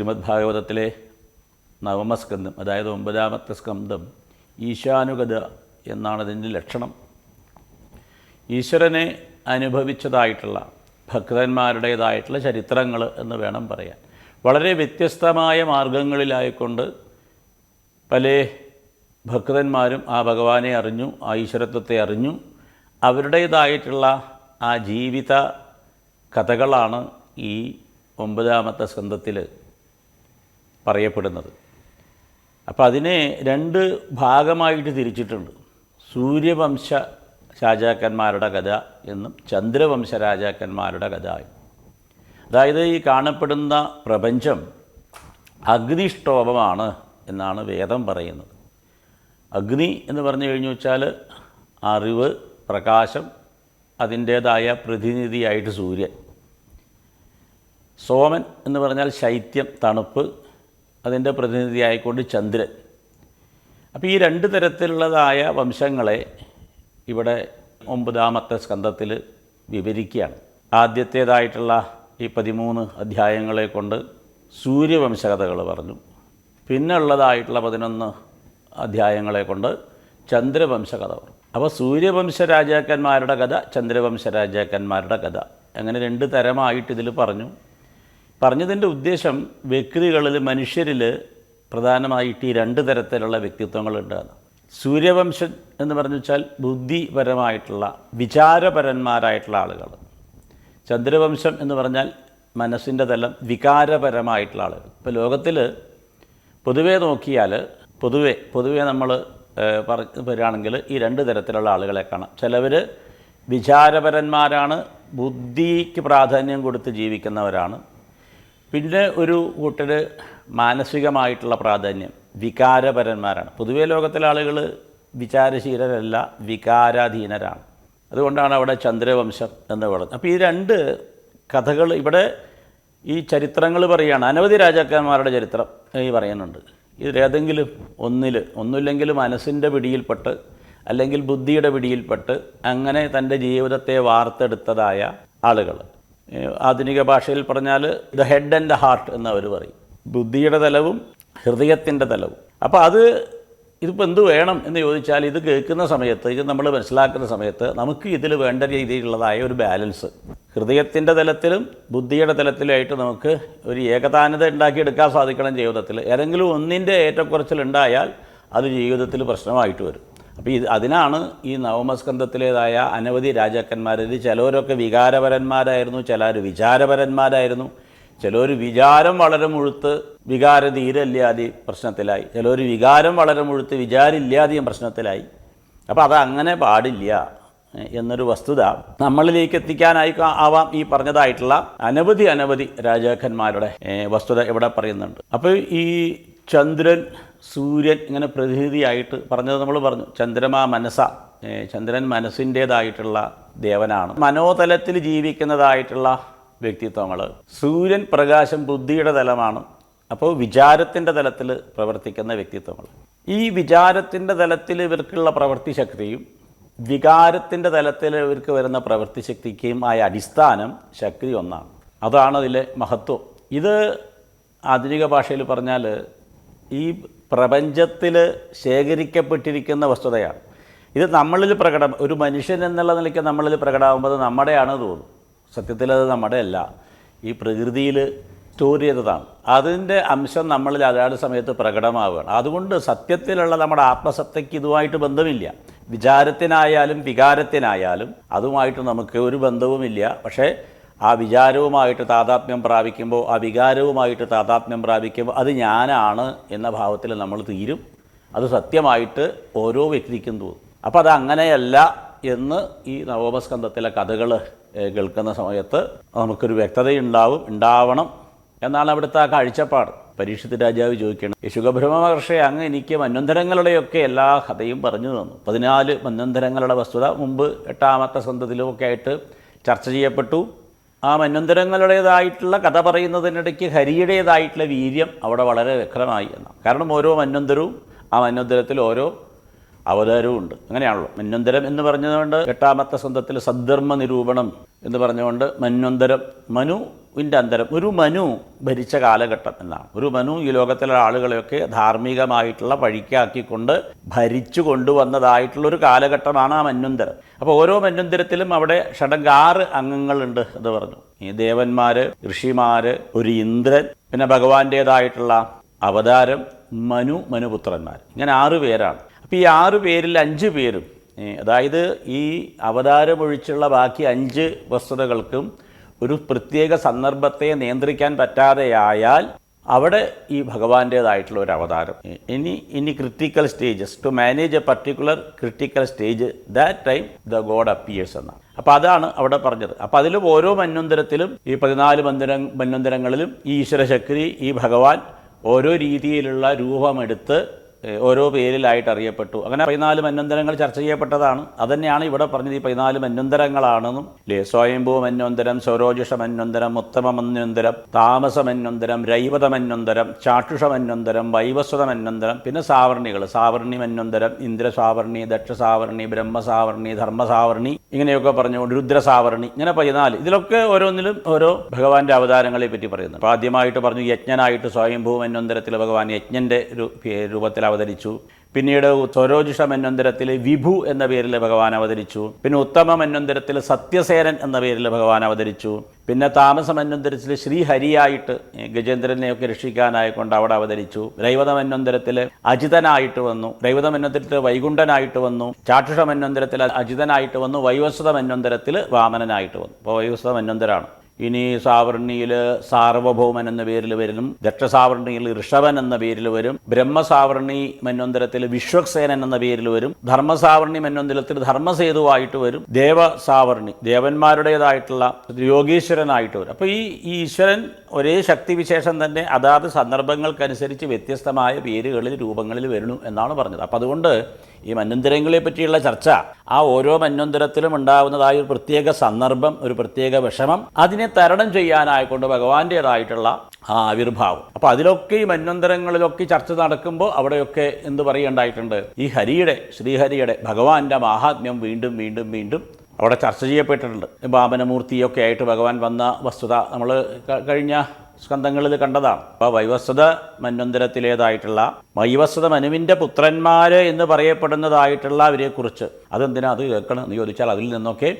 ശ്രീമദ് ഭാഗവതത്തിലെ നവമസ്കന്ധം അതായത് ഒമ്പതാമത്തെ സ്കന്ധം ഈശാനുഗത എന്നാണ് അതിന്റെ ലക്ഷണം. ഈശ്വരനെ അനുഭവിച്ചതായിട്ടുള്ള ഭക്തന്മാരുടേതായിട്ടുള്ള ചരിത്രങ്ങൾ എന്ന് വേണം പറയാൻ. വളരെ വ്യത്യസ്തമായ മാർഗങ്ങളിലായിക്കൊണ്ട് പല ഭക്തന്മാരും ആ ഭഗവാനെ അറിഞ്ഞു ആ ഈശ്വരത്വത്തെ അറിഞ്ഞു. അവരുടേതായിട്ടുള്ള ആ ജീവിത കഥകളാണ് ഈ ഒമ്പതാമത്തെ സ്കന്ധത്തിൽ പറയപ്പെടുന്നത്. അപ്പോൾ അതിനെ രണ്ട് ഭാഗമായിട്ട് തിരിച്ചിട്ടുണ്ട്. സൂര്യവംശ രാജാക്കന്മാരുടെ കഥ എന്നും ചന്ദ്രവംശ രാജാക്കന്മാരുടെ കഥ അതായത് ഈ കാണപ്പെടുന്ന പ്രപഞ്ചം അഗ്നിഷ്ടോപമാണ് എന്നാണ് വേദം പറയുന്നത്. അഗ്നി എന്ന് പറഞ്ഞു കഴിഞ്ഞു വെച്ചാൽ അറിവ് പ്രകാശം അതിന്റേതായ പ്രതിനിധിയായിട്ട് സൂര്യൻ. സോമൻ എന്ന് പറഞ്ഞാൽ ശൈത്യം തണുപ്പ് അതിന്റെ പ്രതിനിധിയായിക്കൊണ്ട് ചന്ദ്രൻ. അപ്പോൾ ഈ രണ്ട് തരത്തിലുള്ളതായ വംശങ്ങളെ ഇവിടെ ഒമ്പതാമത്തെ സ്കന്ധത്തിൽ വിവരിക്കുകയാണ്. ആദ്യത്തേതായിട്ടുള്ള ഈ പതിമൂന്ന് അധ്യായങ്ങളെ കൊണ്ട് സൂര്യവംശകഥകൾ പറഞ്ഞു. പിന്നെ ഉള്ളതായിട്ടുള്ള പതിനൊന്ന് അധ്യായങ്ങളെ കൊണ്ട് ചന്ദ്രവംശകഥ പറഞ്ഞു. അപ്പോൾ സൂര്യവംശ രാജാക്കന്മാരുടെ കഥ ചന്ദ്രവംശ രാജാക്കന്മാരുടെ കഥ. അങ്ങനെ രണ്ട് തരമായിട്ട് ഇതിൽ പറഞ്ഞു. പറഞ്ഞതിന്റെ ഉദ്ദേശം വ്യക്തികളിൽ മനുഷ്യരിൽ പ്രധാനമായിട്ട് ഈ രണ്ട് തരത്തിലുള്ള വ്യക്തിത്വങ്ങളുണ്ടാകുന്നു സൂര്യവംശൻ എന്ന് പറഞ്ഞു വെച്ചാൽ ബുദ്ധിപരമായിട്ടുള്ള വിചാരപരന്മാരായിട്ടുള്ള ആളുകൾ. ചന്ദ്രവംശം എന്ന് പറഞ്ഞാൽ മനസ്സിന്റെ തലം വികാരപരമായിട്ടുള്ള ആളുകൾ. ഇപ്പോൾ ലോകത്തിൽ പൊതുവേ നോക്കിയാൽ പൊതുവേ പൊതുവേ നമ്മൾ പറഞ്ഞു വരികയാണെങ്കിൽ ഈ രണ്ട് തരത്തിലുള്ള ആളുകളെ കാണാം. ചിലവർ വിചാരപരന്മാരാണ് ബുദ്ധിക്ക് പ്രാധാന്യം കൊടുത്ത് ജീവിക്കുന്നവരാണ്. പിന്നെ ഒരു കൂട്ടർ മാനസികമായിട്ടുള്ള പ്രാധാന്യം വികാരപരന്മാരാണ്. പൊതുവേ ലോകത്തിലെ ആളുകൾ വിചാരശീലരല്ല വികാരാധീനരാണ്. അതുകൊണ്ടാണ് അവിടെ ചന്ദ്രവംശം എന്ന് പറയുന്നത്. അപ്പോൾ ഈ രണ്ട് കഥകൾ ഇവിടെ ഈ ചരിത്രങ്ങൾ പറയുകയാണ്. അനവധി രാജാക്കന്മാരുടെ ചരിത്രം ഈ പറയുന്നുണ്ട്. ഇതിലേതെങ്കിലും ഒന്നിൽ ഒന്നുമില്ലെങ്കിൽ മനസ്സിന്റെ പിടിയിൽപ്പെട്ട് അല്ലെങ്കിൽ ബുദ്ധിയുടെ പിടിയിൽപ്പെട്ട് അങ്ങനെ തന്റെ ജീവിതത്തെ വാർത്തെടുത്തതായ ആളുകൾ. ആധുനിക ഭാഷയിൽ പറഞ്ഞാൽ the head and the heart എന്ന് അവർ പറയും. ബുദ്ധിയുടെ തലവും ഹൃദയത്തിന്റെ തലവും. അപ്പോൾ അത് ഇതിപ്പോൾ എന്ത് വേണം എന്ന് ചോദിച്ചാൽ ഇത് കേൾക്കുന്ന സമയത്ത് ഇത് നമ്മൾ മനസ്സിലാക്കുന്ന സമയത്ത് നമുക്ക് ഇതിൽ വേണ്ട രീതിയിലുള്ളതായ ഒരു ബാലൻസ്. ഹൃദയത്തിന്റെ തലത്തിലും ബുദ്ധിയുടെ തലത്തിലുമായിട്ട് നമുക്ക് ഒരു ഏകതാനത ഉണ്ടാക്കിയെടുക്കാൻ സാധിക്കണം ജീവിതത്തിൽ ഏതെങ്കിലും ഒന്നിന്റെ ഏറ്റക്കുറച്ചിലുണ്ടായാൽ അത് ജീവിതത്തിൽ പ്രശ്നമായിട്ട് വരും. അപ്പോൾ ഇത് അതിനാണ് ഈ നവമസ്കന്ധത്തിലേതായ അനവധി രാജാക്കന്മാരിൽ ചിലവരൊക്കെ വികാരപരന്മാരായിരുന്നു ചിലർ വിചാരപരന്മാരായിരുന്നു. ചിലർ വിചാരം വളരെ മുഴുത്ത് വികാര ധീരല്ലാതെ പ്രശ്നത്തിലായി. ചിലർ വികാരം വളരെ മുഴുത്ത് വിചാരില്ലാതെയും പ്രശ്നത്തിലായി. അപ്പോൾ അത് അങ്ങനെ പാടില്ല എന്നൊരു വസ്തുത നമ്മളിലേക്ക് എത്തിക്കാനായി ആവാം ഈ പറഞ്ഞതായിട്ടുള്ള അനവധി അനവധി രാജാക്കന്മാരുടെ വസ്തുത ഇവിടെ പറയുന്നുണ്ട്. അപ്പോൾ ഈ ചന്ദ്രൻ സൂര്യൻ ഇങ്ങനെ പ്രതിനിധിയായിട്ട് പറഞ്ഞത് നമ്മൾ പറഞ്ഞു. ചന്ദ്രമാ മനസ്സ ചന്ദ്രൻ മനസ്സിന്റേതായിട്ടുള്ള ദേവനാണ്. മനോതലത്തിൽ ജീവിക്കുന്നതായിട്ടുള്ള വ്യക്തിത്വങ്ങൾ. സൂര്യൻ പ്രകാശം ബുദ്ധിയുടെ തലമാണ്. അപ്പോൾ വിചാരത്തിന്റെ തലത്തിൽ പ്രവർത്തിക്കുന്ന വ്യക്തിത്വങ്ങൾ. ഈ വിചാരത്തിന്റെ തലത്തിൽ ഇവർക്കുള്ള പ്രവൃത്തി ശക്തിയും വികാരത്തിന്റെ തലത്തിൽ ഇവർക്ക് വരുന്ന പ്രവൃത്തി ശക്തിക്കും ആയ അടിസ്ഥാനം ശക്തി ഒന്നാണ്. അതാണ് അതിലെ മഹത്വം. ഇത് ആധുനിക ഭാഷയിൽ പറഞ്ഞാൽ ഈ പ്രപഞ്ചത്തിൽ ശേഖരിക്കപ്പെട്ടിരിക്കുന്ന വസ്തുതയാണ്. ഇത് നമ്മളിൽ പ്രകട ഒരു മനുഷ്യൻ എന്നുള്ള നിലയ്ക്ക് നമ്മളിൽ പ്രകടമാകുമ്പോൾ നമ്മുടെയാണ് തോന്നും. സത്യത്തിൽ അത് നമ്മുടെ അല്ല ഈ പ്രകൃതിയിൽ സ്റ്റോർ ചെയ്തതാണ്. അതിന്റെ അംശം നമ്മളിൽ അതാത് സമയത്ത് പ്രകടമാവുകയാണ്. അതുകൊണ്ട് സത്യത്തിലുള്ള നമ്മുടെ ആത്മസത്തയ്ക്ക് ഇതുമായിട്ട് ബന്ധമില്ല. വിചാരത്തിനായാലും വികാരത്തിനായാലും അതുമായിട്ട് നമുക്ക് ഒരു ബന്ധവുമില്ല. പക്ഷേ ആ വിചാരവുമായിട്ട് താതാത്മ്യം പ്രാപിക്കുമ്പോൾ ആ വികാരവുമായിട്ട് താതാത്മ്യം പ്രാപിക്കുമ്പോൾ അത് ഞാനാണ് എന്ന ഭാവത്തിൽ നമ്മൾ തീരും. അത് സത്യമായിട്ട് ഓരോ വ്യക്തിക്കും തോന്നും. അപ്പോൾ അത് അങ്ങനെയല്ല എന്ന് ഈ നവോപസ്കന്ധത്തിലെ കഥകൾ കേൾക്കുന്ന സമയത്ത് നമുക്കൊരു വ്യക്തതയുണ്ടാവും ഉണ്ടാവണം എന്നാണ് അവിടുത്തെ ആ കാഴ്ചപ്പാട്. പരീക്ഷത്തിൽ രാജാവ് ചോദിക്കണം യശുഖബ്രഹ്മ മഹർഷി അങ്ങ് എനിക്ക് മന്വന്തരങ്ങളുടെയൊക്കെ എല്ലാ കഥയും പറഞ്ഞു തന്നു. പതിനാല് മന്വന്തരങ്ങളുടെ വസ്തുത മുമ്പ് എട്ടാമത്തെ സ്കന്ധത്തിലുമൊക്കെ ആയിട്ട് ചർച്ച ചെയ്യപ്പെട്ടു. ആ മന്വന്തരങ്ങളുടേതായിട്ടുള്ള കഥ പറയുന്നതിനിടയ്ക്ക് ഹരിയുടേതായിട്ടുള്ള വീര്യം അവിടെ വളരെ വ്യക്തമായി എന്നാണ്. കാരണം ഓരോ മന്വന്തരവും ആ മന്വന്തരത്തിൽ ഓരോ അവതാരവും ഉണ്ട്. അങ്ങനെയാണല്ലോ. മന്വന്തരം എന്ന് പറഞ്ഞതുകൊണ്ട് എട്ടാമത്തെ സ്വന്തത്തിൽ സദ്ധർമ്മ നിരൂപണം എന്ന് പറഞ്ഞുകൊണ്ട് മന്വന്തരം മനുവിന്റെ അന്തരം. ഒരു മനു ഭരിച്ച കാലഘട്ടം എന്നാണ്. ഒരു മനു ഈ ലോകത്തിലെ ആളുകളെയൊക്കെ ധാർമ്മികമായിട്ടുള്ള വഴിക്കാക്കിക്കൊണ്ട് ഭരിച്ചു കൊണ്ടുവന്നതായിട്ടുള്ള ഒരു കാലഘട്ടമാണ് ആ മന്വന്തരം അപ്പോൾ ഓരോ മന്വന്തരത്തിലും അവിടെ ഷടങ്കാറ് അംഗങ്ങളുണ്ട് എന്ന് പറഞ്ഞു. ഈ ദേവന്മാർ ഋഷിമാർ ഒരു ഇന്ദ്രൻ പിന്നെ ഭഗവാന്റേതായിട്ടുള്ള അവതാരം മനു മനുപുത്രന്മാർ ഇങ്ങനെ ആറു പേരാണ്. അപ്പോൾ ഈ ആറു പേരിൽ അഞ്ച് പേരും അതായത് ഈ അവതാരമൊഴിച്ചുള്ള ബാക്കി അഞ്ച് വസ്തുതകൾക്കും ഒരു പ്രത്യേക സന്ദർഭത്തെ നിയന്ത്രിക്കാൻ പറ്റാതെയായാൽ അവിടെ ഈ ഭഗവാന്റേതായിട്ടുള്ള ഒരു അവതാരം. ഇനി ഇനി critical stages to manage a particular critical stage that time the god appears എന്നാണ്. അപ്പോൾ അതാണ് അവിടെ പറഞ്ഞത്. അപ്പോൾ അതിലും ഓരോ മന്വന്തരത്തിലും ഈ പതിനാല് മന്ദിര മന്വന്തരങ്ങളിലും ഈ ഈശ്വരശക്തി ഈ ഭഗവാൻ ഓരോ രീതിയിലുള്ള രൂപമെടുത്ത് ഓരോ പേരിലായിട്ട് അറിയപ്പെട്ടു. അങ്ങനെ പതിനാല് മന്വന്തരങ്ങൾ ചർച്ച ചെയ്യപ്പെട്ടതാണ്. അതന്നെയാണ് ഇവിടെ പറഞ്ഞത് ഈ പതിനാല് മന്വന്തരങ്ങളാണെന്നും ഇല്ലേ സ്വയംഭൂ മന്വന്തരം സ്വരോജിഷ മന്വന്തരം ഉത്തമ മന്വന്തരം താമസ മന്വന്തരം രൈവത മന്വന്തരം ചാക്ഷുഷ മന്വന്തരം വൈവസ്വത മന്വന്തരം പിന്നെ സാവർണികൾ സാവർണി മന്വന്തരം ഇന്ദ്രസാവർണി ദക്ഷസാവർണി ബ്രഹ്മസാവർണി ധർമ്മസാവർണി ഇങ്ങനെയൊക്കെ പറഞ്ഞുകൊണ്ട് രുദ്രസാവർണി ഇങ്ങനെ പതിനാല്. ഇതിലൊക്കെ ഓരോന്നിലും ഓരോ ഭഗവാന്റെ അവതാരങ്ങളെ പറ്റി പറയുന്നു അപ്പോൾ ആദ്യമായിട്ട് പറഞ്ഞു യജ്ഞനായിട്ട് സ്വയംഭൂ മന്വന്തരത്തിൽ ഭഗവാൻ യജ്ഞന്റെ ഒരു രൂപത്തിൽ അവതരിച്ചു. പിന്നീട് സ്വരോജിഷ മന്വന്തരത്തിൽ വിഭു എന്ന പേരിൽ ഭഗവാൻ അവതരിച്ചു. പിന്നെ ഉത്തമ മന്വന്തരത്തിൽ സത്യസേനൻ എന്ന പേരിൽ ഭഗവാൻ അവതരിച്ചു. പിന്നെ താമസ മന്വന്തരത്തിൽ ശ്രീഹരിയായിട്ട് ഗജേന്ദ്രനെയൊക്കെ രക്ഷിക്കാനായിക്കൊണ്ട് അവിടെ അവതരിച്ചു. രൈവത മന്വന്തരത്തിൽ അജിതനായിട്ട് വന്നു. രൈവത മന്വന്തരത്തിൽ വൈകുണ്ഠനായിട്ട് വന്നു. ചാക്ഷുഷ മന്വന്തരത്തിൽ അജിതനായിട്ട് വന്നു. വൈവസ്വത മന്വന്തരത്തിൽ വാമനനായിട്ട് വന്നു. അപ്പോൾ വൈവസ്വത മന്വന്തരാണ് ഇനി സാവർണിയിൽ സാർവഭൗമൻ എന്ന പേരിൽ വരും ദക്ഷസാവർണിയിൽ ഋഷഭൻ എന്ന പേരിൽ വരും ബ്രഹ്മസാവർണി മന്വന്തരത്തിൽ വിശ്വക്സേനൻ എന്ന പേരിൽ വരും ധർമ്മസാവർണി മന്വന്തരത്തിൽ ധർമ്മസേതുവായിട്ട് വരും ദേവസാവർണി ദേവന്മാരുടേതായിട്ടുള്ള യോഗീശ്വരനായിട്ട് വരും. അപ്പോൾ ഈ ഈശ്വരൻ ഒരേ ശക്തിവിശേഷം തന്നെ അതാത് സന്ദർഭങ്ങൾക്കനുസരിച്ച് വ്യത്യസ്തമായ പേരുകളിൽ രൂപങ്ങളിൽ വരുന്നു എന്നാണ് പറഞ്ഞത്. അപ്പം അതുകൊണ്ട് ഈ മന്വന്തരങ്ങളെ പറ്റിയുള്ള ചർച്ച ആ ഓരോ മന്വന്തരത്തിലും ഉണ്ടാവുന്നതായ ഒരു പ്രത്യേക സന്ദർഭം ഒരു പ്രത്യേക വിഷമം അതിനെ തരണം ചെയ്യാനായിക്കൊണ്ട് ഭഗവാന്റേതായിട്ടുള്ള ആ ആവിർഭാവം. അപ്പോൾ അതിലൊക്കെ ഈ മന്വന്തരങ്ങളിലൊക്കെ ചർച്ച നടക്കുമ്പോൾ അവിടെയൊക്കെ എന്ത് പറയേണ്ടായിട്ടുണ്ട്? ഈ ഹരിയുടെ ശ്രീഹരിയുടെ ഭഗവാന്റെ മാഹാത്മ്യം വീണ്ടും വീണ്ടും വീണ്ടും അവിടെ ചർച്ച ചെയ്യപ്പെട്ടിട്ടുണ്ട്. വാമനമൂർത്തിയൊക്കെ ആയിട്ട് ഭഗവാൻ വന്ന വസ്തുത നമ്മൾ കഴിഞ്ഞ സ്കന്ധങ്ങളിൽ കണ്ടതാണ്. അപ്പോൾ വൈവസ്വത മന്വന്തരത്തിലേതായിട്ടുള്ള വൈവസ്വത മനുവിന്റെ പുത്രന്മാർ എന്ന് പറയപ്പെടുന്നതായിട്ടുള്ള അവരെക്കുറിച്ച്. അതെന്തിനാ അത് കേൾക്കണം? എന്ന് ചോദിച്ചാൽ അതിൽ നിന്നൊക്കെ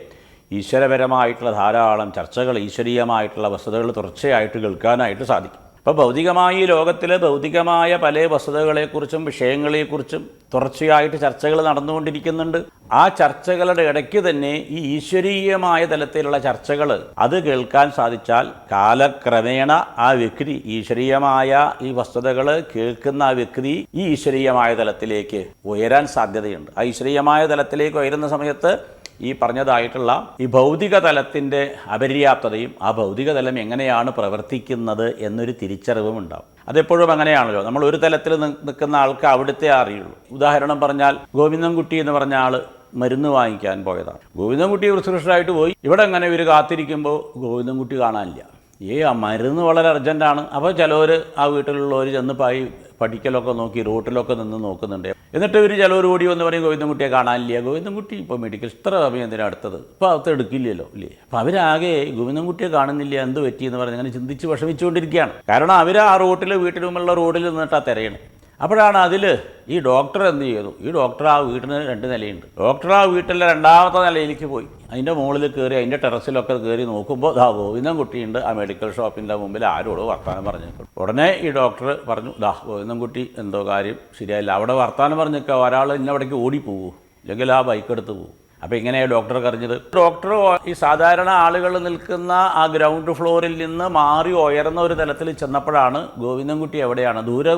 ഈശ്വരപരമായിട്ടുള്ള ധാരാളം ചർച്ചകൾ ഈശ്വരീയമായിട്ടുള്ള വസ്തുതകൾ തുടർച്ചയായിട്ട് കേൾക്കാനായിട്ട് സാധിക്കും. അപ്പോൾ ഭൗതികമായ ഈ ലോകത്തിലെ ഭൗതികമായ പല വസ്തുതകളെക്കുറിച്ചും വിഷയങ്ങളെക്കുറിച്ചും തുടർച്ചയായിട്ട് ചർച്ചകൾ നടന്നുകൊണ്ടിരിക്കുന്നുണ്ട്. ആ ചർച്ചകളുടെ ഇടയ്ക്ക് തന്നെ ഈ ഈശ്വരീയമായ തലത്തിലുള്ള ചർച്ചകൾ അത് കേൾക്കാൻ സാധിച്ചാൽ കാലക്രമേണ ആ വ്യക്തി ഈശ്വരീയമായ ഈ വസ്തുതകൾ കേൾക്കുന്ന ആ വ്യക്തി ഈ ഈശ്വരീയമായ തലത്തിലേക്ക് ഉയരാൻ സാധ്യതയുണ്ട്. ആ ഈശ്വരീയമായ തലത്തിലേക്ക് ഉയരുന്ന സമയത്ത് ഈ പറഞ്ഞതായിട്ടുള്ള ഈ ഭൗതിക തലത്തിന്റെ അപര്യാപ്തതയും ആ ഭൗതിക തലം എങ്ങനെയാണ് പ്രവർത്തിക്കുന്നത് എന്നൊരു തിരിച്ചറിവും ഉണ്ടാവും. അതെപ്പോഴും അങ്ങനെയാണല്ലോ. നമ്മൾ ഒരു തലത്തിൽ നിൽക്കുന്ന ആൾക്ക് അവിടുത്തെ അറിയുള്ളൂ. ഉദാഹരണം പറഞ്ഞാൽ ഗോവിന്ദൻകുട്ടി എന്ന് പറഞ്ഞ ആൾ മരുന്ന് വാങ്ങിക്കാൻ പോയതാണ്. ഗോവിന്ദൻകുട്ടി വൃശ്രൂഷരായിട്ട് പോയി. ഇവിടെ അങ്ങനെ ഇവർ കാത്തിരിക്കുമ്പോൾ ഗോവിന്ദൻകുട്ടി കാണാനില്ല. ഏ ആ മരുന്ന് വളരെ അർജന്റാണ് അപ്പോൾ ചിലവർ ആ വീട്ടിലുള്ളവർ ചെന്ന് പായി പഠിക്കലൊക്കെ നോക്കി റോട്ടിലൊക്കെ നിന്ന് നോക്കുന്നുണ്ട്. എന്നിട്ട് ഇവർ ചിലവർ ഓടി വന്ന് പറയും ഗോവിന്ദൻകുട്ടിയെ കാണാനില്ല ഗോവിന്ദൻകുട്ടി ഇപ്പോൾ മെഡിക്കൽ ഇത്ര സമയം എന്തിനാണ് അടുത്തത്? ഇപ്പോൾ അകത്ത് എടുക്കില്ലല്ലോ ഇല്ലേ? അപ്പോൾ അവരാകെ ഗോവിന്ദൻകുട്ടിയെ കാണുന്നില്ല എന്ത് പറ്റി എന്ന് പറഞ്ഞ് അങ്ങനെ ചിന്തിച്ച് വിഷമിച്ചുകൊണ്ടിരിക്കുകയാണ്. കാരണം അവർ ആ റോട്ടിൽ വീട്ടിലുമുള്ള റോഡിൽ നിന്നിട്ടാണ് തിരയണം. അപ്പോഴാണ് അതിൽ ഈ ഡോക്ടർ എന്ത് ചെയ്തു? ഈ ഡോക്ടർ ആ വീട്ടിന് രണ്ട് നിലയുണ്ട്. ഡോക്ടർ ആ വീട്ടിലെ രണ്ടാമത്തെ നിലയിലേക്ക് പോയി. അതിന്റെ മുകളിൽ കയറി അതിന്റെ ടെറസിലൊക്കെ കയറി നോക്കുമ്പോൾ ദാ ഗോവിന്ദൻ കുട്ടിയുണ്ട്. ആ മെഡിക്കൽ ഷോപ്പിന്റെ മുമ്പിൽ ആരോട് വർത്തമാനം പറഞ്ഞു ഉടനെ ഈ ഡോക്ടർ പറഞ്ഞു ദാ ഗോവിന്ദൻ കുട്ടി എന്തോ കാര്യം ശരിയായില്ല. അവിടെ വർത്തമാനം പറഞ്ഞൊക്കെ ഒരാൾ ഇന്നവിടേക്ക് ഓടിപ്പോകൂ അല്ലെങ്കിൽ ആ ബൈക്ക് എടുത്ത് പോകും അപ്പോൾ ഇങ്ങനെയാണ് ഡോക്ടർ അറിഞ്ഞത് ഡോക്ടർ ഈ സാധാരണ ആളുകൾ നിൽക്കുന്ന ആ ഗ്രൗണ്ട് ഫ്ലോറിൽ നിന്ന് മാറി ഉയർന്ന ഒരു തലത്തിൽ ചെന്നപ്പോഴാണ് ഗോവിന്ദൻകുട്ടി എവിടെയാണ്? ദൂരെ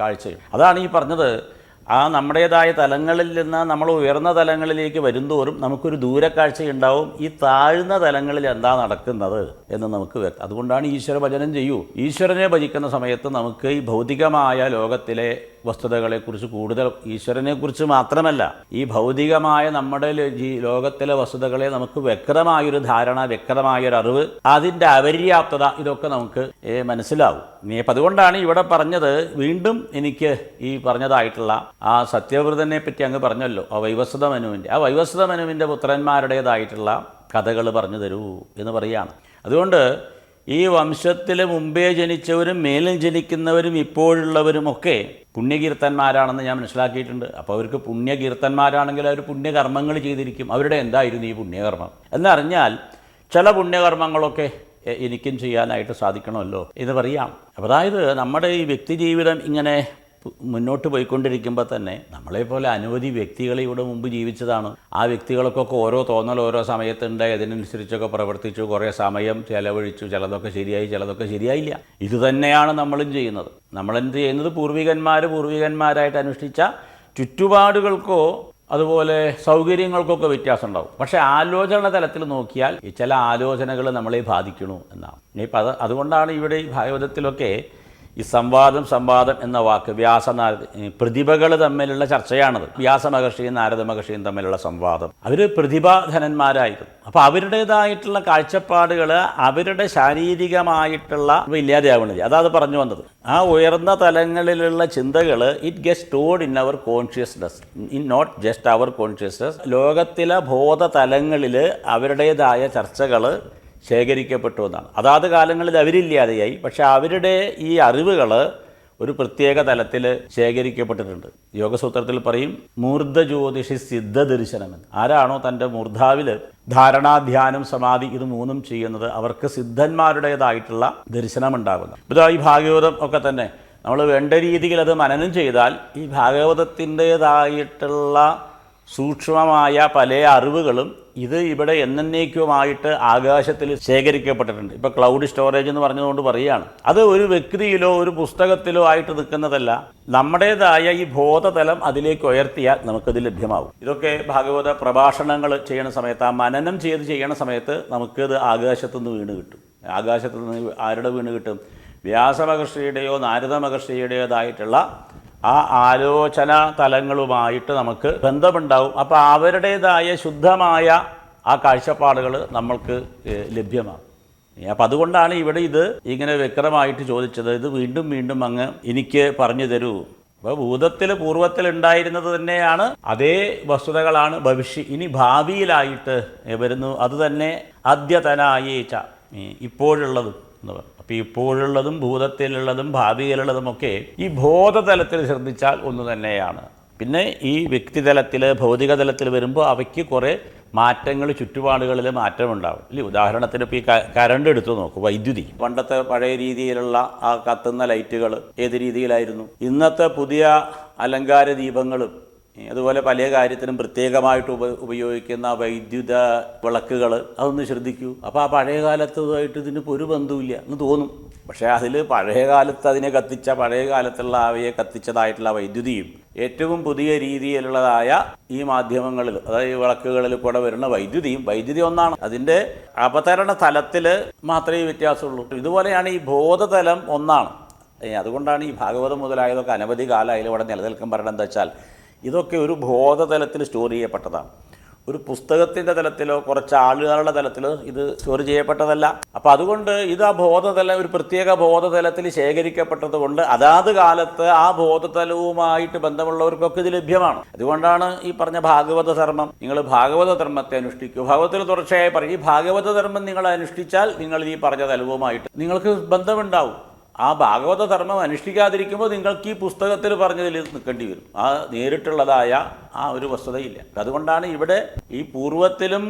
കാഴ്ച അതാണ് ഈ പറഞ്ഞത്. ആ നമ്മുടേതായ തലങ്ങളിൽ നിന്ന് നമ്മൾ ഉയർന്ന തലങ്ങളിലേക്ക് വരുന്തോറും നമുക്കൊരു ദൂരക്കാഴ്ചയുണ്ടാവും. ഈ താഴ്ന്ന തലങ്ങളിൽ എന്താ നടക്കുന്നത് എന്ന് നമുക്ക് അതുകൊണ്ടാണ് ഈശ്വര ഭജനം ചെയ്യൂ. ഈശ്വരനെ ഭജിക്കുന്ന സമയത്ത് നമുക്ക് ഈ ഭൗതികമായ ലോകത്തിലെ വസ്തുതകളെക്കുറിച്ച് കൂടുതൽ ഈശ്വരനെക്കുറിച്ച് മാത്രമല്ല ഈ ഭൗതികമായ നമ്മുടെ ലോകത്തിലെ വസ്തുതകളെ നമുക്ക് വ്യക്തമായൊരു ധാരണ വ്യക്തമായൊരു അറിവ് അതിന്റെ അപര്യാപ്തത ഇതൊക്കെ നമുക്ക് മനസ്സിലാവും. ഇനി അപ്പം അതുകൊണ്ടാണ് ഇവിടെ പറഞ്ഞത് വീണ്ടും എനിക്ക് ഈ പറഞ്ഞതായിട്ടുള്ള ആ സത്യവ്രതനെ പറ്റി അങ്ങ് പറഞ്ഞല്ലോ ആ വൈവസ്വത മനുവിന്റെ. ആ വൈവസ്വത മനുവിന്റെ പുത്രന്മാരുടേതായിട്ടുള്ള കഥകൾ പറഞ്ഞു തരൂ എന്ന് പറയുകയാണ്. അതുകൊണ്ട് ഈ വംശത്തിൽ മുമ്പേ ജനിച്ചവരും മേലും ജനിക്കുന്നവരും ഇപ്പോഴുള്ളവരുമൊക്കെ പുണ്യകീർത്തന്മാരാണെന്ന് ഞാൻ മനസ്സിലാക്കിയിട്ടുണ്ട്. അപ്പോൾ അവർക്ക് പുണ്യകീർത്തന്മാരാണെങ്കിൽ അവർ പുണ്യകർമ്മങ്ങൾ ചെയ്തിരിക്കും. അവരുടെ എന്തായിരുന്നു ഈ പുണ്യകർമ്മം? എന്നറിഞ്ഞാൽ ചില പുണ്യകർമ്മങ്ങളൊക്കെ എനിക്കും ചെയ്യാനായിട്ട് സാധിക്കണമല്ലോ എന്ന് പറയാം. അതായത് നമ്മുടെ ഈ വ്യക്തിജീവിതം ഇങ്ങനെ മുന്നോട്ട് പോയിക്കൊണ്ടിരിക്കുമ്പോൾ തന്നെ നമ്മളെപ്പോലെ അനവധി വ്യക്തികളെ ഇവിടെ മുമ്പ് ജീവിച്ചതാണ്. ആ വ്യക്തികൾക്കൊക്കെ ഓരോ തോന്നൽ ഓരോ സമയത്തുണ്ട്. അതിനനുസരിച്ചൊക്കെ പ്രവർത്തിച്ചു. കുറേ സമയം ചെലവഴിച്ചു. ചിലതൊക്കെ ശരിയായി ചിലതൊക്കെ ശരിയായില്ല. ഇതുതന്നെയാണ് നമ്മളും ചെയ്യുന്നത്. നമ്മളെന്ത് ചെയ്യുന്നത്? പൂർവികന്മാർ പൂർവികന്മാരായിട്ട് അനുഷ്ഠിച്ച ചുറ്റുപാടുകൾക്കോ അതുപോലെ സൗകര്യങ്ങൾക്കൊക്കെ വ്യത്യാസം ഉണ്ടാവും പക്ഷേ ആലോചന തലത്തിൽ നോക്കിയാൽ ചില ആലോചനകൾ നമ്മളെ ബാധിക്കണു എന്നാണ്. ഇനിയിപ്പോൾ അത് അതുകൊണ്ടാണ് ഇവിടെ ഈ ഭാഗവതത്തിലൊക്കെ ഈ സംവാദം സംവാദം എന്ന വാക്ക് വ്യാസ പ്രതിഭകൾ തമ്മിലുള്ള ചർച്ചയാണത്. വ്യാസ മഹർഷിയും നാരദ മഹർഷിയും തമ്മിലുള്ള സംവാദം. അവർ പ്രതിഭാധനന്മാരായിരുന്നു. അപ്പോൾ അവരുടേതായിട്ടുള്ള കാഴ്ചപ്പാടുകൾ അവരുടെ ശാരീരികമായിട്ടുള്ള ഇല്ലാതെയാവുന്നത് അതാണ് പറഞ്ഞു വന്നത്. ആ ഉയർന്ന തലങ്ങളിലുള്ള ചിന്തകൾ it get stored in our consciousness in not just our consciousness ലോകത്തിലെ ബോധതലങ്ങളിൽ അവരുടേതായ ചർച്ചകൾ ശേഖരിക്കപ്പെട്ടു എന്നാണ്. അതാത് കാലങ്ങളിൽ അവരില്ലാതെയായി. പക്ഷേ അവരുടെ ഈ അറിവുകൾ ഒരു പ്രത്യേക തലത്തിൽ ശേഖരിക്കപ്പെട്ടിട്ടുണ്ട്. യോഗസൂത്രത്തിൽ പറയും മൂർദ്ധ ജ്യോതിഷി സിദ്ധ ദർശനമെന്ന് ആരാണോ തന്റെ മൂർധാവിൽ ധാരണാധ്യാനം സമാധി ഇത് മൂന്നും ചെയ്യുന്നത് അവർക്ക് സിദ്ധന്മാരുടേതായിട്ടുള്ള ദർശനം ഉണ്ടാകുന്നു ഇതാ ഈ ഭാഗവതം ഒക്കെ തന്നെ. നമ്മൾ വേണ്ട രീതിയിൽ അത് മനനം ചെയ്താൽ ഈ ഭാഗവതത്തിന്റേതായിട്ടുള്ള സൂക്ഷ്മമായ പല അറിവുകളും ഇത് ഇവിടെ എന്നേക്കുമായിട്ട് ആകാശത്തിൽ ശേഖരിക്കപ്പെട്ടിട്ടുണ്ട്. ഇപ്പോൾ ക്ലൗഡ് സ്റ്റോറേജ് എന്ന് പറഞ്ഞതുകൊണ്ട് പറയുകയാണ്. അത് ഒരു വ്യക്തിയിലോ ഒരു പുസ്തകത്തിലോ ആയിട്ട് നിൽക്കുന്നതല്ല. നമ്മുടേതായ ഈ ബോധതലം അതിലേക്ക് ഉയർത്തിയാൽ നമുക്കത് ലഭ്യമാവും. ഇതൊക്കെ ഭാഗവത പ്രഭാഷണങ്ങൾ ചെയ്യണ സമയത്ത് ആ മനനം ചെയ്ത് ചെയ്യണ സമയത്ത് നമുക്കത് ആകാശത്തു നിന്ന് വീണ് കിട്ടും. ആകാശത്തു നിന്ന് ആരുടെ വീണ് കിട്ടും? വ്യാസമഹർഷിയുടെയോ നാരദ മഹർഷിയുടേതായിട്ടുള്ള ആ ആലോചന തലങ്ങളുമായിട്ട് നമുക്ക് ബന്ധമുണ്ടാവും. അപ്പോൾ അവരുടേതായ ശുദ്ധമായ ആ കാഴ്ചപ്പാടുകൾ നമ്മൾക്ക് ലഭ്യമാണ് അപ്പം അതുകൊണ്ടാണ് ഇവിടെ ഇത് ഇങ്ങനെ വ്യക്തമായിട്ട് ചോദിച്ചത്. ഇത് വീണ്ടും വീണ്ടും അങ്ങ് എനിക്ക് പറഞ്ഞു തരൂ. അപ്പോൾ ഭൂതത്തിൽ പൂർവത്തിൽ ഉണ്ടായിരുന്നത് തന്നെയാണ്. അതേ വസ്തുതകളാണ് ഭവിഷ്യ ഇനി ഭാവിയിലായിട്ട് വരുന്നു. അതുതന്നെ അദ്യതനായേച്ച ഇപ്പോഴുള്ളതും എന്ന് പറയും അപ്പോൾ ഇപ്പോഴുള്ളതും ഭൂതത്തിലുള്ളതും ഭാവിയിലുള്ളതുമൊക്കെ ഈ ബോധതലത്തിൽ ശ്രദ്ധിച്ചാൽ ഒന്ന് തന്നെയാണ്. പിന്നെ ഈ വ്യക്തിതലത്തിൽ ഭൗതിക തലത്തിൽ വരുമ്പോൾ അവയ്ക്ക് കുറേ മാറ്റങ്ങൾ ചുറ്റുപാടുകളിൽ മാറ്റമുണ്ടാവും. ഇല്ലേ? ഉദാഹരണത്തിന് ഇപ്പോൾ ഈ കരണ്ട് എടുത്തു നോക്കും വൈദ്യുതി. പണ്ടത്തെ പഴയ രീതിയിലുള്ള ആ കത്തുന്ന ലൈറ്റുകൾ ഏത് രീതിയിലായിരുന്നു? ഇന്നത്തെ പുതിയ അലങ്കാര ദീപങ്ങളും അതുപോലെ പല കാര്യത്തിനും പ്രത്യേകമായിട്ട് ഉപ ഉപയോഗിക്കുന്ന വൈദ്യുത വിളക്കുകൾ അതൊന്ന് ശ്രദ്ധിക്കൂ. അപ്പോൾ ആ പഴയ കാലത്തതുമായിട്ട് ഇതിന് ഒരു ബന്ധവുമില്ല. എന്ന് തോന്നും. പക്ഷേ അതിൽ പഴയ കാലത്ത് അതിനെ കത്തിച്ച പഴയ കാലത്തുള്ള അവയെ കത്തിച്ചതായിട്ടുള്ള വൈദ്യുതിയും ഏറ്റവും പുതിയ രീതിയിലുള്ളതായ ഈ മാധ്യമങ്ങളിൽ അതായത് ഈ വിളക്കുകളിൽ കൂടെ വരുന്ന വൈദ്യുതിയും വൈദ്യുതി ഒന്നാണ്. അതിന്റെ അപതരണ തലത്തിൽ മാത്രമേ വ്യത്യാസമുള്ളൂ. ഇതുപോലെയാണ് ഈ ബോധതലം ഒന്നാണ്. അതുകൊണ്ടാണ് ഈ ഭാഗവതം മുതലായതൊക്കെ അനവധി കാലം ഇവിടെ നിലനിൽക്കാൻ പറയുന്നത് എന്താ വെച്ചാൽ ഇതൊക്കെ ഒരു ബോധതലത്തിൽ സ്റ്റോർ ചെയ്യപ്പെട്ടതാണ്. ഒരു പുസ്തകത്തിന്റെ തലത്തിലോ കുറച്ച് ആളുകളുടെ തലത്തിലോ ഇത് സ്റ്റോർ ചെയ്യപ്പെട്ടതല്ല. അപ്പോൾ അതുകൊണ്ട് ഇത് ആ ബോധതല ഒരു പ്രത്യേക ബോധതലത്തിൽ ശേഖരിക്കപ്പെട്ടത് കൊണ്ട് അതാത് കാലത്ത് ആ ബോധതലവുമായിട്ട് ബന്ധമുള്ളവർക്കൊക്കെ ഇത് ലഭ്യമാണ്. അതുകൊണ്ടാണ് ഈ പറഞ്ഞ ഭാഗവത ധർമ്മം. നിങ്ങൾ ഭാഗവത ധർമ്മത്തെ അനുഷ്ഠിക്കൂ. ഭാഗവതത്തിൽ തുടർച്ചയായി പറയും ഈ ഭാഗവത ധർമ്മം നിങ്ങൾ അനുഷ്ഠിച്ചാൽ നിങ്ങൾ ഈ പറഞ്ഞ തലവുമായിട്ട് നിങ്ങൾക്ക് ബന്ധമുണ്ടാവും. ആ ഭാഗവത ധർമ്മം അനുഷ്ഠിക്കാതിരിക്കുമ്പോൾ നിങ്ങൾക്ക് ഈ പുസ്തകത്തിൽ പറഞ്ഞതിൽ നിൽക്കേണ്ടി വരും. ആ നേരിട്ടുള്ളതായ ആ ഒരു വസ്തുതയില്ല. അതുകൊണ്ടാണ് ഇവിടെ ഈ പൂർവത്തിലും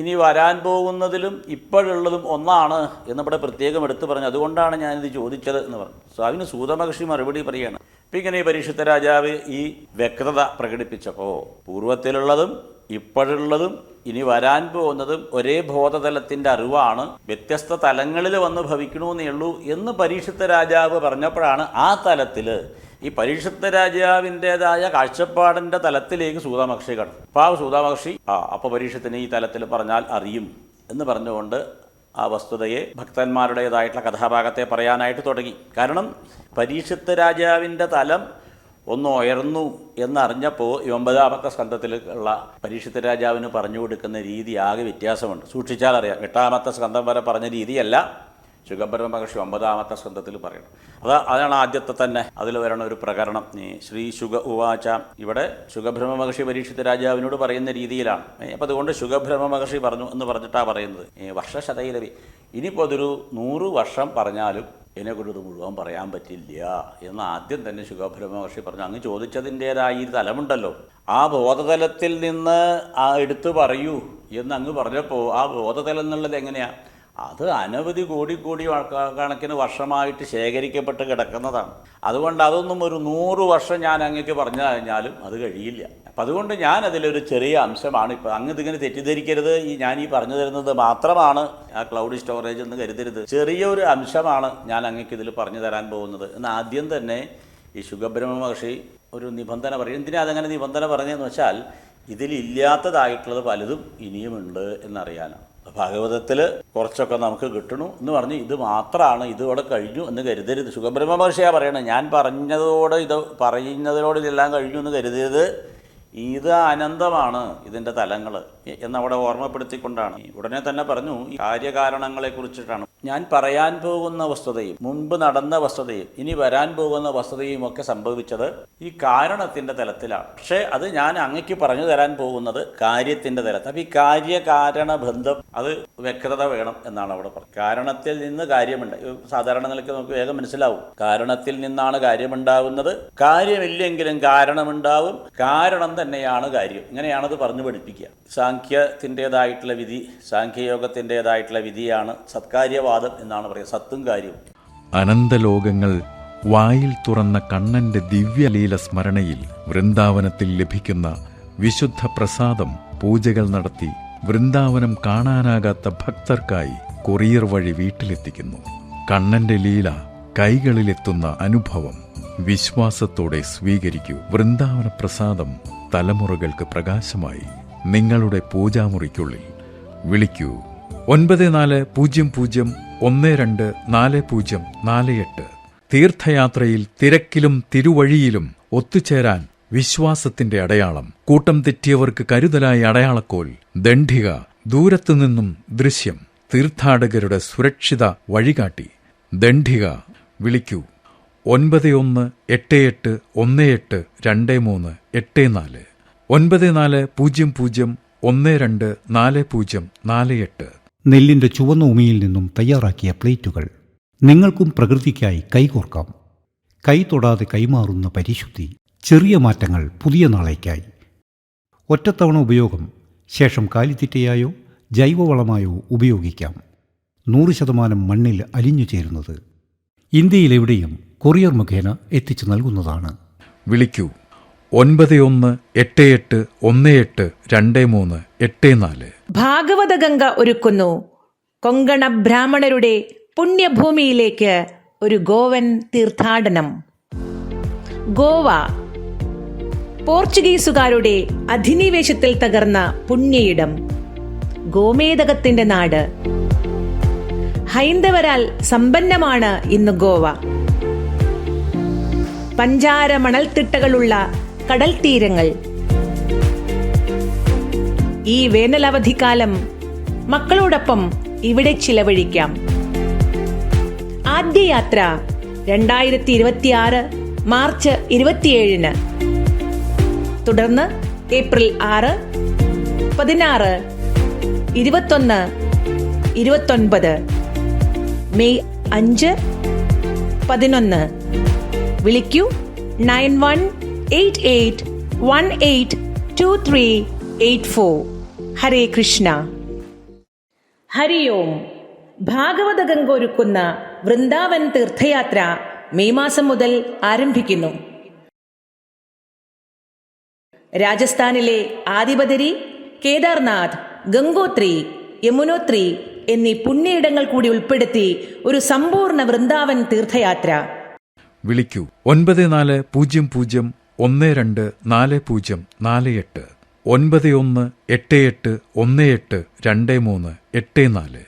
ഇനി വരാൻ പോകുന്നതിലും ഇപ്പോഴുള്ളതും ഒന്നാണ് എന്നിവിടെ പ്രത്യേകം എടുത്തു പറഞ്ഞു അതുകൊണ്ടാണ് ഞാനിത് ചോദിച്ചത് എന്ന് പറഞ്ഞു. സ്വാമിന് സൂതമഹർഷി മറുപടി പറയുകയാണ്. ഇപ്പം ഇങ്ങനെ ഈ പരിശുദ്ധ രാജാവ് ഈ വ്യക്തത പ്രകടിപ്പിച്ചപ്പോൾ പൂർവത്തിലുള്ളതും ഇപ്പോഴുള്ളതും ഇനി വരാൻ പോകുന്നതും ഒരേ ബോധതലത്തിന്റെ അറിവാണ്. വ്യത്യസ്ത തലങ്ങളിൽ വന്ന് ഭവിക്കണമെന്നേ ഉള്ളൂ എന്ന് പരീക്ഷിത്ത രാജാവ് പറഞ്ഞപ്പോഴാണ് ആ തലത്തിൽ ഈ പരീക്ഷിത്ത രാജാവിന്റെതായ കാഴ്ചപ്പാടിന്റെ തലത്തിലേക്ക് സൂതാമക്ഷി കടന്നു. അപ്പോൾ ആ സൂതാമക്ഷി ആ അപ്പോൾ പരീക്ഷത്തിന് ഈ തലത്തിൽ പറഞ്ഞാൽ അറിയും എന്ന് പറഞ്ഞുകൊണ്ട് ആ വസ്തുതയെ ഭക്തന്മാരുടേതായിട്ടുള്ള കഥാഭാഗത്തെ പറയാനായിട്ട് തുടങ്ങി. കാരണം പരീക്ഷിത്ത രാജാവിന്റെ തലം ഒന്ന് ഉയർന്നു എന്നറിഞ്ഞപ്പോൾ ഈ ഒമ്പതാമത്തെ സ്കന്ധത്തിലുള്ള ഉള്ള പരീക്ഷിത രാജാവിന് പറഞ്ഞു കൊടുക്കുന്ന രീതി ആകെ വ്യത്യാസമുണ്ട്. സൂക്ഷിച്ചാൽ അറിയാം. എട്ടാമത്തെ സ്കന്ധം വരെ പറഞ്ഞ രീതിയല്ല. ശുഗബ്രഹ്മ മഹർഷി ഒമ്പതാമത്തെ സ്കന്ധത്തിൽ പറയണം അത് അതാണ് ആദ്യത്തെ തന്നെ അതിൽ വരണ ഒരു പ്രകരണം. ശ്രീ ശുഗ ഉവാച ഇവിടെ ശുഗഭ്രഹ്മ മഹർഷി പരീക്ഷിത രാജാവിനോട് പറയുന്ന രീതിയിലാണ്. അപ്പം അതുകൊണ്ട് ശുഗഭ്രഹ്മ മഹർഷി പറഞ്ഞു എന്ന് പറഞ്ഞിട്ടാണ് പറയുന്നത്. വർഷശതയിലവി. ഇനിയിപ്പോൾ അതൊരു നൂറ് വർഷം പറഞ്ഞാലും എന്നെക്കൊണ്ട് ഇത് മുഴുവൻ പറയാൻ പറ്റില്ല എന്ന് ആദ്യം തന്നെ ശുഗബ്രഹ്മ മഹർഷി പറഞ്ഞു. അങ്ങ് ചോദിച്ചതിന്റേതായ ഈ തലമുണ്ടല്ലോ. ആ ബോധതലത്തിൽ നിന്ന് ആ എടുത്തു പറയൂ എന്ന് അങ്ങ് പറഞ്ഞപ്പോൾ ആ ബോധതലം എന്നുള്ളത് എങ്ങനെയാണ് അത് അനവധി കോടി കോടി കണക്കിന് വർഷമായിട്ട് ശേഖരിക്കപ്പെട്ട് കിടക്കുന്നതാണ്. അതുകൊണ്ട് അതൊന്നും ഒരു നൂറ് വർഷം ഞാൻ അങ്ങേക്ക് പറഞ്ഞു കഴിഞ്ഞാലും അത് കഴിയില്ല. അപ്പം അതുകൊണ്ട് ഞാൻ അതിലൊരു ചെറിയ അംശമാണ്. ഇപ്പം അങ്ങ് ഇതിങ്ങനെ തെറ്റിദ്ധരിക്കരുത്. ഈ ഞാൻ ഈ പറഞ്ഞു തരുന്നത് മാത്രമാണ് ആ ക്ലൗഡ് സ്റ്റോറേജ് എന്ന് കരുതരുത്. ചെറിയൊരു അംശമാണ് ഞാൻ അങ്ങേക്ക് ഇതിൽ പറഞ്ഞു തരാൻ പോകുന്നത്. എന്ന് ആദ്യം തന്നെ ഈ ശുഗബ്രഹ്മ മഹർഷി ഒരു നിബന്ധന പറയും. എന്തിനാ അതങ്ങനെ നിബന്ധന പറഞ്ഞതെന്ന് വെച്ചാൽ ഇതിലില്ലാത്തതായിട്ടുള്ളത് പലതും ഇനിയുമുണ്ട് എന്നറിയാനാണ്. ഭാഗവതത്തിൽ കുറച്ചൊക്കെ നമുക്ക് കിട്ടണു എന്ന് പറഞ്ഞ് ഇത് മാത്രമാണ് ഇതോടെ കഴിഞ്ഞു എന്ന് കരുതരുത്. സുഖബ്രഹ്മ മഹർഷിയാണ് പറയണത് ഞാൻ പറഞ്ഞതോടെ ഇത് പറയുന്നതിനോട് ഇതെല്ലാം കഴിഞ്ഞു എന്ന് കരുതരുത്. ഇത് അനന്തമാണ് ഇതിന്റെ തലങ്ങൾ എന്നവിടെ ഓർമ്മപ്പെടുത്തിക്കൊണ്ടാണ്. ഉടനെ തന്നെ പറഞ്ഞു ഈ കാര്യകാരണങ്ങളെ കുറിച്ചിട്ടാണ് ഞാൻ പറയാൻ പോകുന്ന വസ്തുതയും മുൻപ് നടന്ന വസ്തുതയും ഇനി വരാൻ പോകുന്ന വസ്തുതയും ഒക്കെ സംഭവിച്ചത് ഈ കാരണത്തിന്റെ തലത്തിലാണ്. പക്ഷേ അത് ഞാൻ അങ്ങക്ക് പറഞ്ഞു തരാൻ പോകുന്നത് കാര്യത്തിന്റെ തലത്തിൽ അപ്പം ഈ കാര്യകാരണ ബന്ധം അത് വ്യക്തത വേണം എന്നാണ് അവിടെ പറഞ്ഞത്. കാരണത്തിൽ നിന്ന് കാര്യമുണ്ട്. സാധാരണ നിലയ്ക്ക് നമുക്ക് വേഗം മനസ്സിലാവും. കാരണത്തിൽ നിന്നാണ് കാര്യമുണ്ടാവുന്നത്. കാര്യമില്ലെങ്കിലും കാരണമുണ്ടാവും. കാരണം തന്നെയാണ് കാര്യം. ഇങ്ങനെയാണത് പറഞ്ഞു പഠിപ്പിക്കുക. സാഖ്യത്തിന്റെതായിട്ടുള്ള വിധി സാഖ്യയോഗത്തിന്റെതായിട്ടുള്ള വിധിയാണ് സത്കാര്യവാദം എന്നാണ് പറയുക സത്തും കാര്യവും. അനന്തലോകങ്ങൾ വായിൽ തുറന്ന കണ്ണന്റെ ദിവ്യലീല സ്മരണയിൽ വൃന്ദാവനത്തിൽ ലഭിക്കുന്ന വിശുദ്ധ പ്രസാദം പൂജകൾ നടത്തി വൃന്ദാവനം കാണാനാകാത്ത ഭക്തർക്കായി കൊറിയർ വഴി വീട്ടിലെത്തിക്കുന്നു. കണ്ണന്റെ ലീല കൈകളിലെത്തുന്ന അനുഭവം വിശ്വാസത്തോടെ സ്വീകരിക്കൂ. വൃന്ദാവന പ്രസാദം തലമുറകൾക്ക് പ്രകാശമായി. നിങ്ങളുടെ പൂജാമുറിക്കുള്ളിൽ. വിളിക്കൂ. ഒൻപത് നാല് പൂജ്യം പൂജ്യം ഒന്ന് രണ്ട് നാല് പൂജ്യം നാല് എട്ട്. തീർത്ഥയാത്രയിൽ തിരക്കിലും തിരുവഴിയിലും ഒത്തുചേരാൻ വിശ്വാസത്തിന്റെ അടയാളം. കൂട്ടം തെറ്റിയവർക്ക് കരുതലായ അടയാളക്കോൽ. ദണ്ഡിക ദൂരത്തുനിന്നും ദൃശ്യം. തീർത്ഥാടകരുടെ സുരക്ഷിത വഴികാട്ടി. ദണ്ഡിക വിളിക്കൂ. ഒൻപത് ഒന്ന് എട്ട് എട്ട് ഒന്ന് എട്ട് രണ്ട് മൂന്ന് എട്ട് നാല്. ഒൻപത് നാല് പൂജ്യം പൂജ്യം ഒന്ന് രണ്ട് നാല് പൂജ്യം നാല് എട്ട്. നെല്ലിന്റെ ചുവന്ന ഉമിയിൽ നിന്നും തയ്യാറാക്കിയ പ്ലേറ്റുകൾ നിങ്ങൾക്കും പ്രകൃതിക്കായി കൈകോർക്കാം. കൈ തൊടാതെ കൈമാറുന്ന പരിശുദ്ധി ചെറിയ മാറ്റങ്ങൾ പുതിയ നാളേക്കായി. ഒറ്റത്തവണ ഉപയോഗം ശേഷം കാലിത്തീറ്റയായോ ജൈവവളമായോ ഉപയോഗിക്കാം. നൂറ് ശതമാനം മണ്ണിൽ അലിഞ്ഞു ചേരുന്നത് ഇന്ത്യയിലെവിടെയും കൊറിയർ മുഖേന എത്തിച്ചു നൽകുന്നതാണ്. വിളിക്കൂ. ഒൻപത് ഒന്ന് എട്ട് എട്ട് ഒന്ന് എട്ട് രണ്ട് മൂന്ന് എട്ട് നാല്. ഭാഗവതഗംഗ ഒരുക്കുന്നു. കൊങ്കണ ബ്രാഹ്മണരുടെ പുണ്യഭൂമിയിലേക്ക് ഒരു ഗോവൻ തീർത്ഥാടനം. ഗോവ പോർച്ചുഗീസുകാരുടെ അധിനിവേശത്തിൽ തകർന്ന പുണ്യയിടം. ഗോമേതകത്തിന്റെ നാട്. ഹൈന്ദവരാൽ സമ്പന്നമാണ് ഇന്ന് ഗോവ. പഞ്ചാര മണൽത്തിട്ടകളുള്ള കടൽ തീരങ്ങൾ. ഈ വേനലവധിക്കാലം മക്കളോടൊപ്പം ഇവിടെ ചിലവഴിക്കാം. ആദ്യ യാത്ര രണ്ടായിരത്തി ഇരുപത്തിയാറ് മാർച്ച് ഇരുപത്തിയേഴിന്. തുടർന്ന് ഏപ്രിൽ ആറ് പതിനാറ് ഇരുപത്തൊന്ന് ഇരുപത്തൊൻപത്. മെയ് അഞ്ച് പതിനൊന്ന്. വിളിക്കൂ nine one eight eight one eight two three eight four. Hare Krishna. Hari Om Bhagavata Ganga ഒരുക്കുന്ന വൃന്ദാവൻ തീർത്ഥയാത്ര മെയ് മാസം മുതൽ ആരംഭിക്കുന്നു. രാജസ്ഥാനിലെ ആദിപദരി കേദാർനാഥ് ഗംഗോത്രി യമുനോത്രി എന്നീ പുണ്യയിടങ്ങൾ കൂടി ഉൾപ്പെടുത്തി ഒരു സമ്പൂർണ വൃന്ദാവൻ തീർത്ഥയാത്ര. വിളിക്കൂ. ഒൻപത് നാല് പൂജ്യം പൂജ്യം ഒന്ന് രണ്ട് നാല് പൂജ്യം നാല് എട്ട് ഒൻപത് ഒന്ന് എട്ട് എട്ട് ഒന്ന് എട്ട് രണ്ട് മൂന്ന് എട്ട് നാല്.